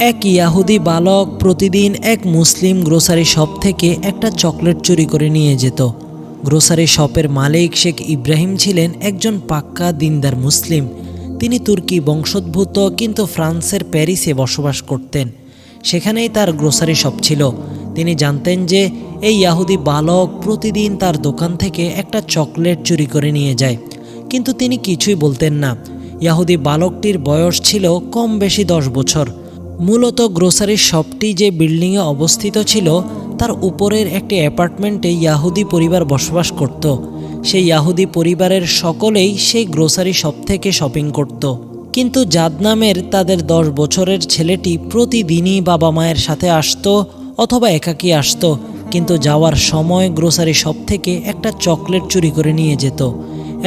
এক ইয়াহুদি বালক প্রতিদিন এক মুসলিম গ্রোসারি শপ থেকে একটা চকলেট চুরি করে নিয়ে যেত। গ্রোসারি শপের মালিক শেখ ইব্রাহিম ছিলেন একজন পাক্কা দিনদার মুসলিম। তিনি তুর্কি বংশোদ্ভূত, কিন্তু ফ্রান্সের প্যারিসে বসবাস করতেন। সেখানেই তার গ্রোসারি শপ ছিল। তিনি জানতেন যে এই ইয়াহুদি বালক প্রতিদিন তার দোকান থেকে একটা চকলেট চুরি করে নিয়ে যায়। কিন্তু তিনি কিছুই বলতেন না। ইয়াহুদি বালকটির বয়স ছিল কম বেশি দশ বছর। মূলত গ্রোসারির শপটি যে বিল্ডিংয়ে অবস্থিত ছিল, তার উপরের একটি অ্যাপার্টমেন্টে ইয়াহুদি পরিবার বসবাস করত। সেই ইয়াহুদি পরিবারের সকলেই সেই গ্রোসারি শপ থেকে শপিং করত। কিন্তু জাদ নামের তাদের দশ বছরের ছেলেটি প্রতিদিনই বাবা মায়ের সাথে আসতো অথবা একাকী আসতো, কিন্তু যাওয়ার সময় গ্রোসারি শপ থেকে একটা চকলেট চুরি করে নিয়ে যেত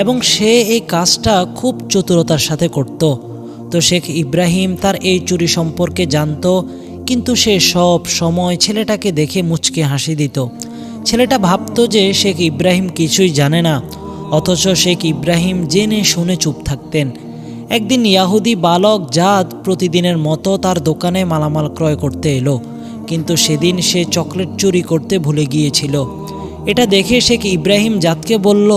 এবং সে এই কাজটা খুব চতুরতার সাথে করত। তো শেখ ইব্রাহিম তার এই চুরি সম্পর্কে জানতো, কিন্তু সে সব সময় ছেলেটাকে দেখে মুচকে হাসি দিত। ছেলেটা ভাবতো যে শেখ ইব্রাহিম কিছুই জানে না, অথচ শেখ ইব্রাহিম জেনে শুনে চুপ থাকতেন। একদিন ইয়াহুদি বালক জাদ প্রতিদিনের মতো তার দোকানে মালামাল ক্রয় করতে এলো, কিন্তু সেদিন সে চকলেট চুরি করতে ভুলে গিয়েছিল। এটা দেখে শেখ ইব্রাহিম জাতকে বলল,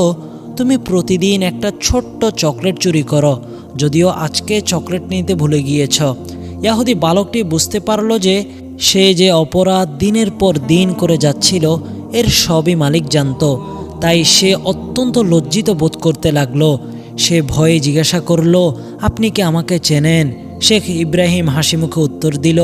তুমি প্রতিদিন একটা ছোট্ট চকলেট চুরি করো যদিও আজকে চকলেট নিতে ভুলে গিয়েছ। ইয়াহুদি বালকটি বুঝতে পারল যে সে যে অপরাধ দিনের পর দিন করে যাচ্ছিল, এর সবই মালিক জানতো। তাই সে অত্যন্ত লজ্জিত বোধ করতে লাগল। সে ভয়ে জিজ্ঞাসা করল, আপনি কি আমাকে চেনেন? শেখ ইব্রাহিম হাসি মুখে উত্তর দিল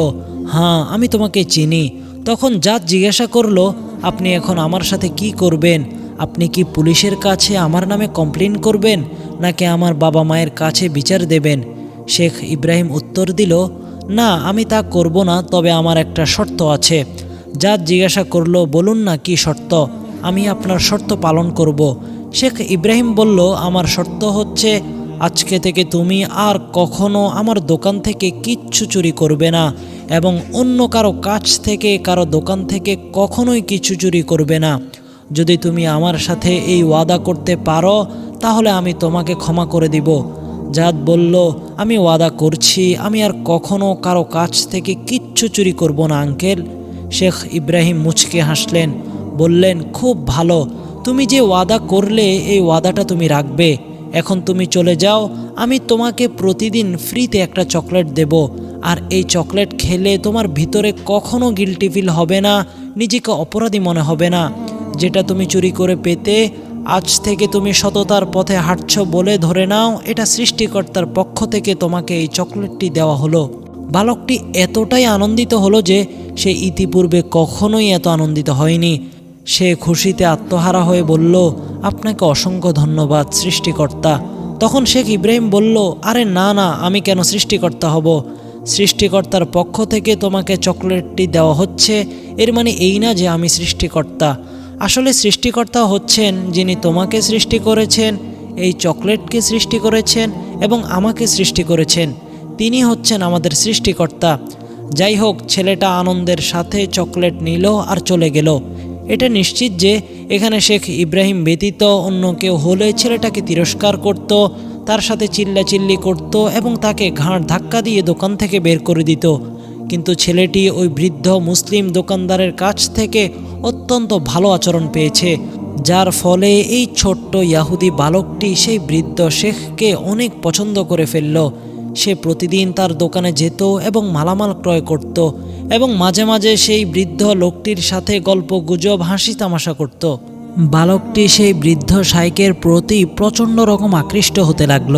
হ্যাঁ আমি তোমাকে চিনি। তখন জাত জিজ্ঞাসা করল, আপনি এখন আমার সাথে কি করবেন? আপনি কি পুলিশের কাছে আমার নামে কমপ্লেন করবেন, নাকি আমার বাবা মায়ের কাছে বিচার দেবেন? শেখ ইব্রাহিম উত্তর দিল, না, আমি তা করব না, তবে আমার একটা শর্ত আছে। যা জিজ্ঞাসা করল, বলুন না কি শর্ত? আমি আপনার শর্ত পালন করব। শেখ ইব্রাহিম বলল, আমার শর্ত হচ্ছে, আজকে থেকে তুমি আর কখনো আমার দোকান থেকে কিচ্ছু চুরি করবে না, এবং অন্য কারও কাছ থেকে, কারও দোকান থেকে কখনোই কিছু চুরি করবে না। যদি তুমি আমার সাথে এই ওয়াদা করতে পারো, তাহলে আমি তোমাকে ক্ষমা করে দিব। জাদ বলল, আমি ওয়াদা করছি, আমি আর কখনো কারও কাছ থেকে কিচ্ছু চুরি করব না, আঙ্কেল। শেখ ইব্রাহিম মুচকে হাসলেন, বললেন, খুব ভালো, তুমি যে ওয়াদা করলে, এই ওয়াদাটা তুমি রাখবে। এখন তুমি চলে যাও, আমি তোমাকে প্রতিদিন ফ্রিতে একটা চকলেট দেব। আর এই চকলেট খেলে তোমার ভিতরে কখনো গিলটি ফিল হবে না, নিজেকে অপরাধী মনে হবে না। যেটা তুমি চুরি করে পেতে আজ থেকে তুমি সততার পথে হাঁটছ বলে ধরে নাও, এটা সৃষ্টিকর্তার পক্ষ থেকে তোমাকে এই চকলেটটি দেওয়া হলো। বালকটি এতটাই আনন্দিত হলো যে সে ইতিপূর্বে কখনোই এত আনন্দিত হয়নি। সে খুশিতে আত্মহারা হয়ে বলল, আপনাকে অসংখ্য ধন্যবাদ সৃষ্টিকর্তা। তখন শেখ ইব্রাহিম বলল, আরে না না, আমি কেন সৃষ্টিকর্তা হব? সৃষ্টিকর্তার পক্ষ থেকে তোমাকে চকলেটটি দেওয়া হচ্ছে। এর মানে এই না যে আমি সৃষ্টিকর্তা। আসলে সৃষ্টিকর্তা হচ্ছেন যিনি তোমাকে সৃষ্টি করেছেন, এই চকলেটকে সৃষ্টি করেছেন এবং আমাকে সৃষ্টি করেছেন। তিনি হচ্ছেন আমাদের সৃষ্টিকর্তা। যাই হোক, ছেলেটা আনন্দের সাথে চকলেট নিল আর চলে গেল। এটা নিশ্চিত যে এখানে শেখ ইব্রাহিম ব্যতীত অন্য কেউ হলে ছেলেটাকে তিরস্কার করত, তার সাথে চিল্লাচিল্লি করত এবং তাকে ঘাড় ধাক্কা দিয়ে দোকান থেকে বের করে দিত। কিন্তু ছেলেটি ওই বৃদ্ধ মুসলিম দোকানদারের কাছ থেকে অত্যন্ত ভালো আচরণ পেয়েছে, যার ফলে এই ছোট্ট ইয়াহুদি বালকটি সেই বৃদ্ধ শেখকে অনেক পছন্দ করে ফেলল। সে প্রতিদিন তার দোকানে যেত এবং মালামাল ক্রয় করত এবং মাঝে মাঝে সেই বৃদ্ধ লোকটির সাথে গল্প গুজব, হাসি তামাশা করত। বালকটি সেই বৃদ্ধ শাইকের প্রতি প্রচণ্ড রকম আকৃষ্ট হতে লাগল।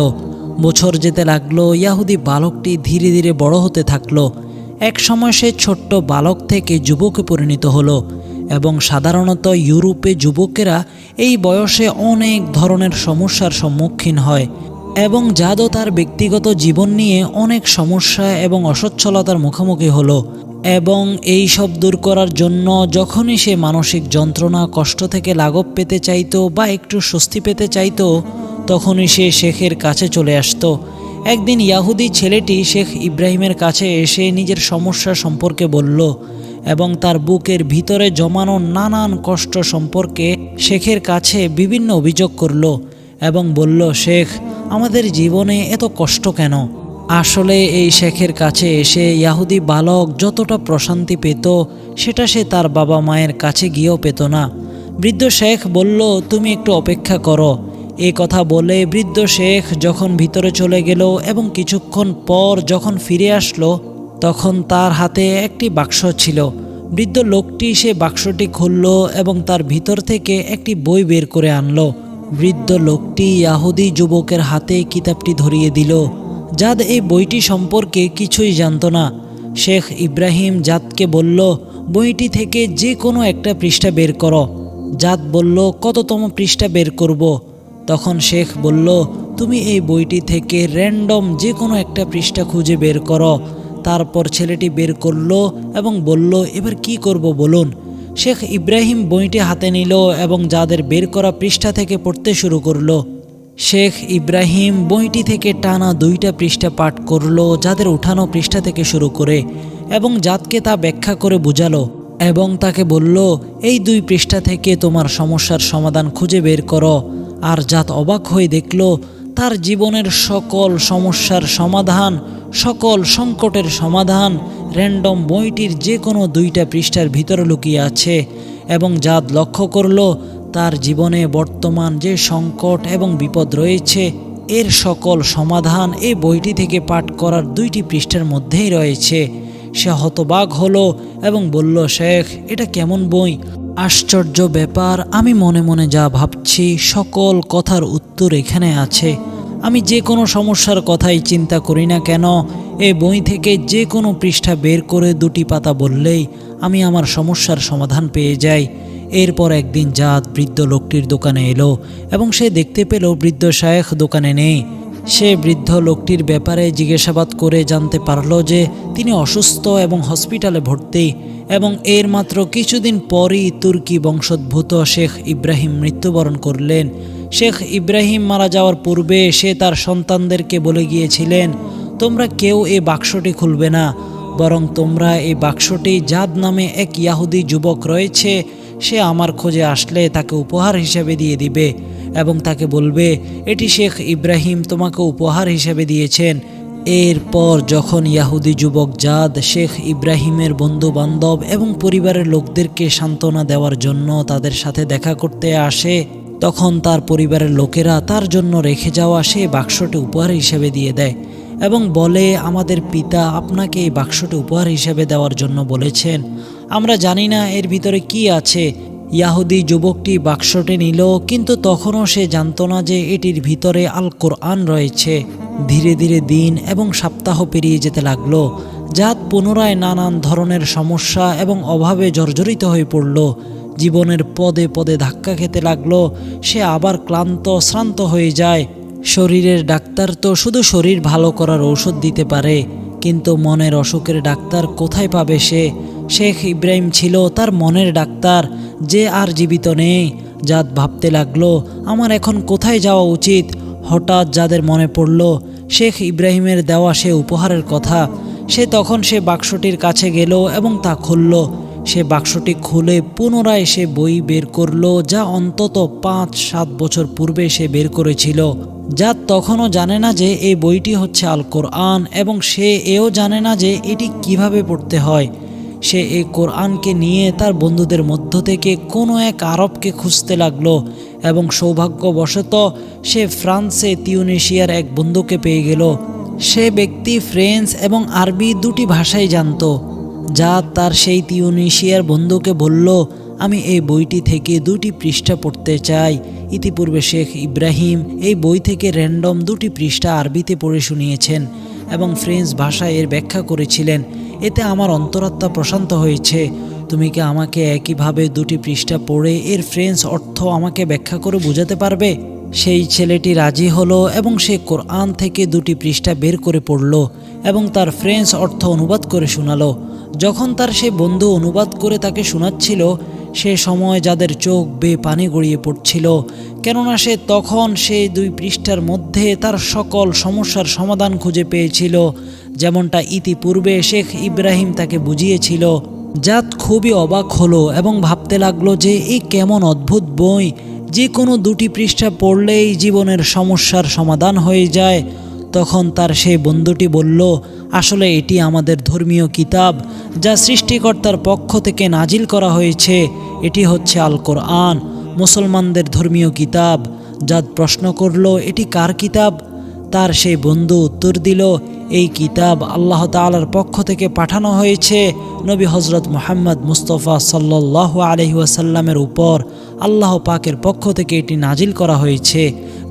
বছর যেতে লাগল, ইয়াহুদি বালকটি ধীরে ধীরে বড় হতে থাকল। এক সময় সে ছোট্ট বালক থেকে যুবকে পরিণত হলো এবং সাধারণত ইউরোপে যুবকেরা এই বয়সে অনেক ধরনের সমস্যার সম্মুখীন হয় এবং জাদও তার ব্যক্তিগত জীবন নিয়ে অনেক সমস্যা এবং অসচ্ছলতার মুখোমুখি হলো এবং এই সব দূর করার জন্য যখনই সে মানসিক যন্ত্রণা, কষ্ট থেকে লাঘব পেতে চাইতো বা একটু স্বস্তি পেতে চাইতো, তখনই সে শেখের কাছে চলে আসতো। একদিন ইয়াহুদি ছেলেটি শেখ ইব্রাহিমের কাছে এসে নিজের সমস্যা সম্পর্কে বলল এবং তার বুকের ভিতরে জমানো নানান কষ্ট সম্পর্কে শেখের কাছে বিভিন্ন অভিযোগ করল এবং বলল, শেখ, আমাদের জীবনে এত কষ্ট কেন? আসলে এই শেখের কাছে এসে ইয়াহুদি বালক যতটা প্রশান্তি পেত, সেটা সে তার বাবা মায়ের কাছে গিয়েও পেত না। বৃদ্ধ শেখ বলল, তুমি একটু অপেক্ষা করো। এই কথা বলে বৃদ্ধ শেখ যখন ভিতরে চলে গেল এবং কিছুক্ষণ পর যখন ফিরে আসলো, তখন তার হাতে একটি বাক্স ছিল। বৃদ্ধ লোকটি সে বাক্সটি খুলল এবং তার ভিতর থেকে একটি বই বের করে আনলো। বৃদ্ধ লোকটি ইয়াহুদি যুবকের হাতে কিতাবটি ধরিয়ে দিল। জাদ এই বইটি সম্পর্কে কিছুই জানতো না। শেখ ইব্রাহিম জাদকে বলল, বইটি থেকে যে কোনো একটা পৃষ্ঠা বের করো। জাদ বলল, কততম পৃষ্ঠা বের করব। তখন শেখ বলল, তুমি এই বইটি থেকে র্যান্ডম যে কোনো একটা পৃষ্ঠা খুঁজে বের করো। তারপর ছেলেটি বের করল এবং বলল, এবার কি করব বলুন? শেখ ইব্রাহিম বইটি হাতে নিল এবং যাদের বের করা পৃষ্ঠা থেকে পড়তে শুরু করল। শেখ ইব্রাহিম বইটি থেকে টানা দুইটা পৃষ্ঠা পাঠ করল, যাদের উঠানো পৃষ্ঠা থেকে শুরু করে, এবং জাতকে তা ব্যাখ্যা করে বুঝালো এবং তাকে বলল, এই দুই পৃষ্ঠা থেকে তোমার সমস্যার সমাধান খুঁজে বের করো। আর জাত অবাক হয়ে দেখল, তার জীবনের সকল সমস্যার সমাধান, সকল সংকটের সমাধান র্যান্ডম বইটির যে কোনো দুইটা পৃষ্ঠার ভিতরে লুকিয়ে আছে এবং জাত লক্ষ্য করল, তার জীবনে বর্তমান যে সংকট এবং বিপদ রয়েছে, এর সকল সমাধান এই বইটি থেকে পাঠ করার দুইটি পৃষ্ঠার মধ্যেই রয়েছে। সে হতবাক হলো এবং বলল, শেখ, এটা কেমন বই? আশ্চর্য ব্যাপার, আমি মনে মনে যা ভাবছি, সকল কথার উত্তর এখানে আছে। আমি যে কোনো সমস্যার কথাই চিন্তা করি না কেন, এ বই থেকে যে কোনো পৃষ্ঠা বের করে দুটি পাতা বললেই আমি আমার সমস্যার সমাধান পেয়ে যাই। এরপর একদিন জাত বৃদ্ধ লোকটির দোকানে এলো এবং সে দেখতে পেল বৃদ্ধ শায়েখ দোকানে নেই। সে বৃদ্ধ লোকটির ব্যাপারে জিজ্ঞাসাবাদ করে জানতে পারল যে তিনি অসুস্থ এবং হসপিটালে ভর্তি এবং এর মাত্র কিছুদিন পরই তুর্কি বংশোদ্ভূত শেখ ইব্রাহিম মৃত্যুবরণ করলেন। শেখ ইব্রাহিম মারা যাওয়ার পূর্বে সে তার সন্তানদেরকে বলে গিয়েছিলেন, তোমরা কেউ এই বাক্সটি খুলবে না, বরং তোমরা এই বাক্সটি জাদ নামে এক ইয়াহুদি যুবক রয়েছে, সে আমার খোঁজে আসলে তাকে উপহার হিসেবে দিয়ে দিবে। এবং তাকে বলবে, এটি শেখ ইব্রাহিম তোমাকে উপহার হিসেবে দিয়েছেন। এরপর যখন ইয়াহুদি যুবক জাদ, শেখ ইব্রাহিমের বন্ধু বান্ধব এবং পরিবারের লোকদেরকে সান্ত্বনা দেওয়ার জন্য তাদের সাথে দেখা করতে আসে, তখন তার পরিবারের লোকেরা তার জন্য রেখে যাওয়া সে বাক্সটি উপহার হিসেবে দিয়ে দেয় এবং বলে, আমাদের পিতা আপনাকে এই বাক্সটি উপহার হিসেবে দেওয়ার জন্য বলেছেন। আমরা জানি না এর ভিতরে কি আছে ইয়াহুদি যুবকটি বাক্সটি নিল, কিন্তু তখনও সে জানতো না যে এটির ভিতরে আল কোরআন রয়েছে। ধীরে ধীরে দিন এবং সপ্তাহ পেরিয়ে যেতে লাগল জাত পুনরায় নানান ধরনের সমস্যা এবং অভাবে জর্জরিত হয়ে পড়ল। জীবনের পদে পদে ধাক্কা খেতে লাগল, সে আবার ক্লান্ত, শ্রান্ত হয়ে যায়। শরীরের ডাক্তার তো শুধু শরীর ভালো করার ঔষধ দিতে পারে, কিন্তু মনের অসুখের ডাক্তার কোথায় পাবে সে? শেখ ইব্রাহিম ছিল তার মনের ডাক্তার। যে আর জীবিত নেই। জাত ভাবতে লাগল, আমার এখন কোথায় যাওয়া উচিত? হঠাৎ যাদের মনে পড়ল, শেখ ইব্রাহিমের দেওয়া সে উপহারের কথা। সে তখন সে বাক্সটির কাছে গেল এবং তা খুলল। সে বাক্সটি খুলে পুনরায় সে বই বের করল, যা অন্তত পাঁচ, সাত বছর পূর্বে সে বের করেছিল। যা তখনও জানে না যে এই বইটি হচ্ছে আল কোরআন এবং সে এও জানে না যে এটি কীভাবে পড়তে হয়। সে এই কোরআনকে নিয়ে তার বন্ধুদের মধ্য থেকে কোনো এক আরবকে খুঁজতে লাগল এবং সৌভাগ্যবশত সে ফ্রান্সে তিউনেশিয়ার এক বন্ধুকে পেয়ে গেল। সে ব্যক্তি ফ্রেঞ্চ এবং আরবি দুটি ভাষাই জানতো, যা তার সেই তিউনেশিয়ার বন্ধুকে বলল, আমি এই বইটি থেকে দুটি পৃষ্ঠা পড়তে চাই। ইতিপূর্বে শেখ ইব্রাহিম এই বই থেকে র্যান্ডম দুটি পৃষ্ঠা আরবিতে পড়ে শুনিয়েছেন এবং ফ্রেঞ্চ ভাষায় এর ব্যাখ্যা করেছিলেন। এতে আমার অন্তরাত্মা প্রশান্ত হয়েছে। তুমি কি আমাকে একইভাবে দুটি পৃষ্ঠা পড়ে এর ফ্রেঞ্চ অর্থ আমাকে ব্যাখ্যা করে বোঝাতে পারবে? সেই ছেলেটি রাজি হলো এবং সে কোরআন থেকে দুটি পৃষ্ঠা বের করে পড়ল এবং তার ফ্রেঞ্চ অর্থ অনুবাদ করে শোনালো। যখন তার সে বন্ধু অনুবাদ করে তাকে শোনাচ্ছিল, সে সময় যাদের চোখ বে পানি গড়িয়ে পড়ছিল। কেননা সে তখন সেই দুই পৃষ্ঠার মধ্যে তার সকল সমস্যার সমাধান খুঁজে পেয়েছিল। যেমনটা ইতিপূর্বে শেখ ইব্রাহিম তাকে বুঝিয়েছিল। জাত খুবই অবাক হলো এবং ভাবতে লাগল যে এই কেমন অদ্ভুত বই। যে কোনো দুটি পৃষ্ঠা পড়লেই জীবনের সমস্যার সমাধান হয়ে যায়। তখন তার সেই বন্ধুটি বলল, আসলে এটি আমাদের ধর্মীয় কিতাব, যা সৃষ্টিকর্তার পক্ষ থেকে নাজিল করা হয়েছে। এটি হচ্ছে আল কোরআন মুসলমানদের ধর্মীয় কিতাব। জাদ প্রশ্ন করল, এটি কার কিতাব? তার সেই বন্ধু উত্তর দিল, এই কিতাব আল্লাহ তালার পক্ষ থেকে পাঠানো হয়েছে নবী হজরত মোহাম্মদ মুস্তফা সাল্লাহ আলহিউসাল্লামের উপর। আল্লাহ পাকের পক্ষ থেকে এটি নাজিল করা হয়েছে,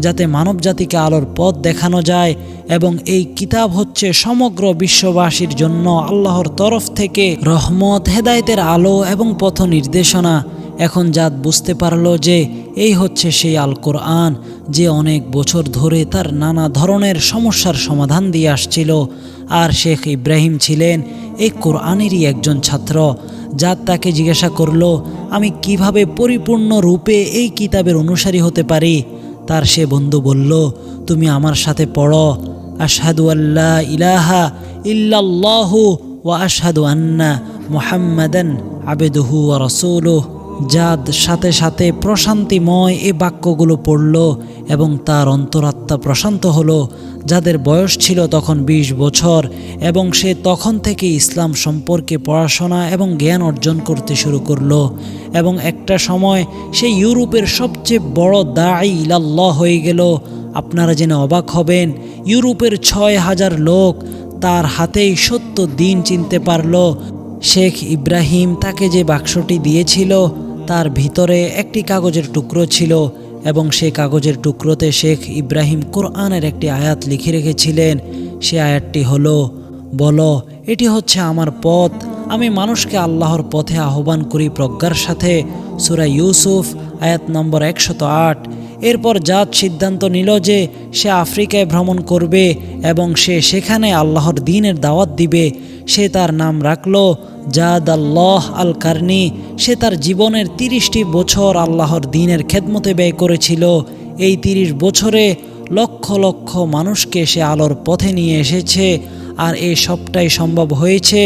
যাতে মানব জাতিকে আলোর পথ দেখানো যায় এবং এই কিতাব হচ্ছে সমগ্র বিশ্ববাসীর জন্য আল্লাহর তরফ থেকে রহমত, হেদায়েতের আলো এবং পথ নির্দেশনা। এখন জাত বুঝতে পারল যে এই হচ্ছে সেই আল কোরআন যে অনেক বছর ধরে তার নানা ধরনের সমস্যার সমাধান দিয়ে আসছিল। আর শেখ ইব্রাহিম ছিলেন এই কোরআনেরই একজন ছাত্র। জাত তাকে জিজ্ঞাসা করল, আমি কীভাবে পরিপূর্ণ রূপে এই কিতাবের অনুসারী হতে পারি? তার সে বন্ধু বলল, তুমি আমার সাথে পড়ো। আশহাদু আল্লাহ ইলাহা ইল্লাল্লাহু ওয়া আশহাদু আন্না মুহাম্মাদান আবেদুহু রাসূলুহু। জাদ সাথে সাথে প্রশান্তিময় এ বাক্যগুলো পড়ল এবং তার অন্তরাত্মা প্রশান্ত হলো। যাদের বয়স ছিল তখন ২০ বছর এবং সে তখন থেকে ইসলাম সম্পর্কে পড়াশোনা এবং জ্ঞান অর্জন করতে শুরু করল এবং একটা সময় সে ইউরোপের সবচেয়ে বড় দায়ী ইলাল্লাহ হয়ে গেল। আপনারা জেনে অবাক হবেন, ইউরোপের ছয় হাজার লোক তার হাতেই সত্য দিন চিনতে পারল। শেখ ইব্রাহিম তাকে যে বাক্সটি দিয়েছিল তার ভিতরে একটি কাগজের টুকরো ছিল এবং সে কাগজের টুকরোতে শেখ ইব্রাহিম কোরআনের একটি আয়াত লিখে রেখেছিলেন। সে আয়াতটি হলো, বলো, এটি হচ্ছে আমার পথ। আমি মানুষকে আল্লাহর পথে আহ্বান করি প্রজ্ঞার সাথে। সুরা ইউসুফ, আয়াত নম্বর একশত আট। এরপর জাত সিদ্ধান্ত নিল যে সে আফ্রিকায় ভ্রমণ করবে এবং সে সেখানে আল্লাহর দিনের দাওয়াত দিবে। সে তার নাম রাখল জাদ আল্লাহ আল কারনি সে তার জীবনের তিরিশটি বছর আল্লাহর দিনের খেদমতে ব্যয় করেছিল। এই তিরিশ বছরে লক্ষ লক্ষ মানুষকে সে আলোর পথে নিয়ে এসেছে আর এই সবটাই সম্ভব হয়েছে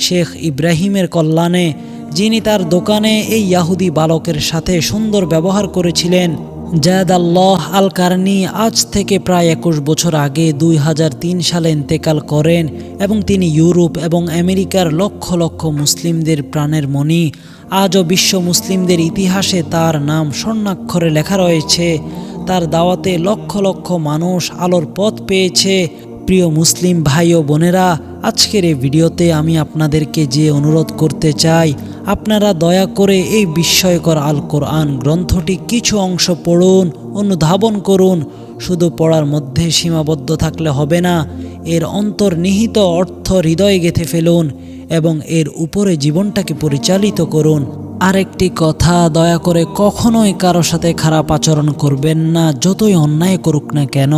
শেখ ইব্রাহিমের কল্যাণে, যিনি তার দোকানে এই ইয়াহুদি বালকের সাথে সুন্দর ব্যবহার করেছিলেন। জায়দ আল্লাহ আল কারনি আজ থেকে প্রায় একুশ বছর আগে দুই হাজার তিন সালে ইন্তেকাল করেন এবং তিনি ইউরোপ এবং আমেরিকার লক্ষ লক্ষ মুসলিমদের প্রাণের মণি। আজও বিশ্ব মুসলিমদের ইতিহাসে তার নাম স্বর্ণাক্ষরে লেখা রয়েছে। তার দাওয়াতে লক্ষ লক্ষ মানুষ আলোর পথ পেয়েছে। প্রিয় মুসলিম ভাই ও বোনেরা, আজকের এই ভিডিওতে আমি আপনাদেরকে যে অনুরোধ করতে চাই আপনারা দয়া করে এই বিস্ময়কর আল কোরআন গ্রন্থটি কিছু অংশ পড়ুন, অনুধাবন করুন। শুধু পড়ার মধ্যে সীমাবদ্ধ থাকলে হবে না, এর অন্তর্নিহিত অর্থ হৃদয়ে গেঁথে ফেলুন এবং এর উপরে জীবনটাকে পরিচালিত করুন। আরেকটি কথা, দয়া করে কখনোই কারও সাথে খারাপ আচরণ করবেন না, যতই অন্যায় করুক না কেন।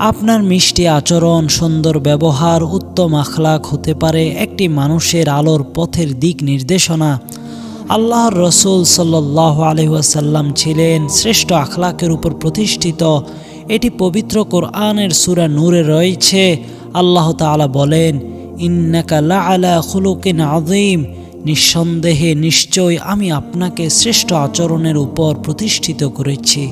আপনার মিষ্টি আচরণ, সুন্দর ব্যবহার, উত্তম আখলাক হতে পারে একটি মানুষের আলোর পথের দিক নির্দেশনা। আল্লাহর রসুল সাল্লাহ আলহাসাল্লাম ছিলেন শ্রেষ্ঠ আখলাকের উপর প্রতিষ্ঠিত। এটি পবিত্র কোরআনের সুরা নূরে রয়েছে। আল্লাহ তাআলা বলেন, ইন্নাকা লা আলা খুলুকিন আযীম। নিঃসন্দেহে নিশ্চয় আমি আপনাকে শ্রেষ্ঠ আচরণের উপর প্রতিষ্ঠিত করেছি।